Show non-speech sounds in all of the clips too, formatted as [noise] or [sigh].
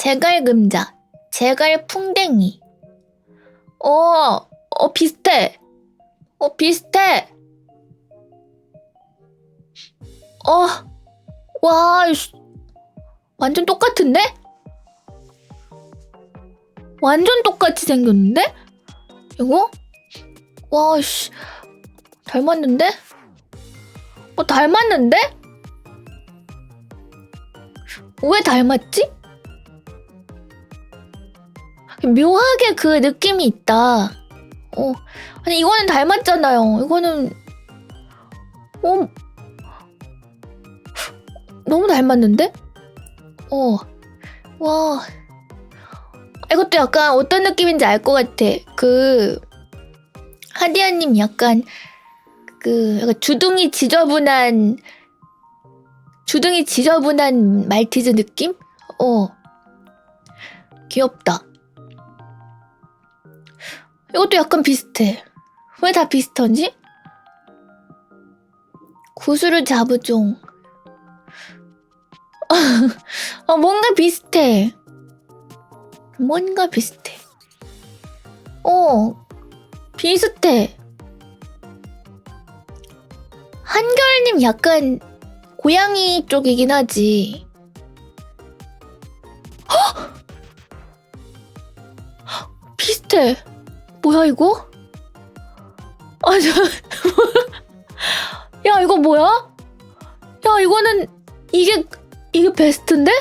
제갈금자, 제갈풍뎅이. 어, 어, 비슷해. 어, 비슷해. 어, 와, 씨. 완전 똑같은데? 완전 똑같이 생겼는데? 이거? 와, 씨. 닮았는데? 어, 닮았는데? 왜 닮았지? 묘하게 그 느낌이 있다. 어, 아니, 이거는 닮았잖아요. 이거는, 어, 너무 닮았는데? 어, 와. 이것도 약간 어떤 느낌인지 알 것 같아. 그, 하디아님 약간, 그, 약간 주둥이 지저분한, 주둥이 지저분한 말티즈 느낌? 어. 귀엽다. 이것도 약간 비슷해. 왜 다 비슷하지? 구슬을 잡으종. [laughs] 어, 뭔가 비슷해. 뭔가 비슷해. 어, 비슷해. 한결님 약간 고양이 쪽이긴 하지. 헉! [gasps] 비슷해. 뭐야 이거? 아, 저, 야 이거 뭐야? 야 이거는 이게 이게 베스트인데?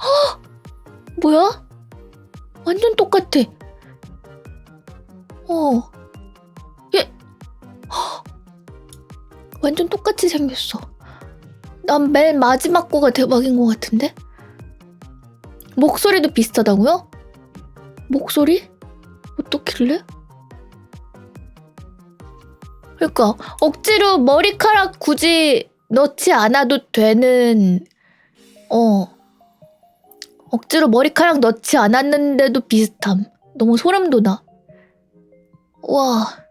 헉! 뭐야? 완전 똑같아. 어. 얘 헉! 완전 똑같이 생겼어. 난 맨 마지막 거가 대박인 것 같은데? 목소리도 비슷하다고요? 목소리? 어떻길래? 그러니까 억지로 머리카락 굳이 넣지 않아도 되는 어 억지로 머리카락 넣지 않았는데도 비슷함 너무 소름 돋아 와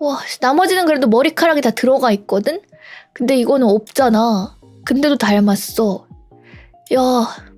와, 나머지는 그래도 머리카락이 다 들어가 있거든? 근데 이거는 없잖아. 근데도 닮았어. 야,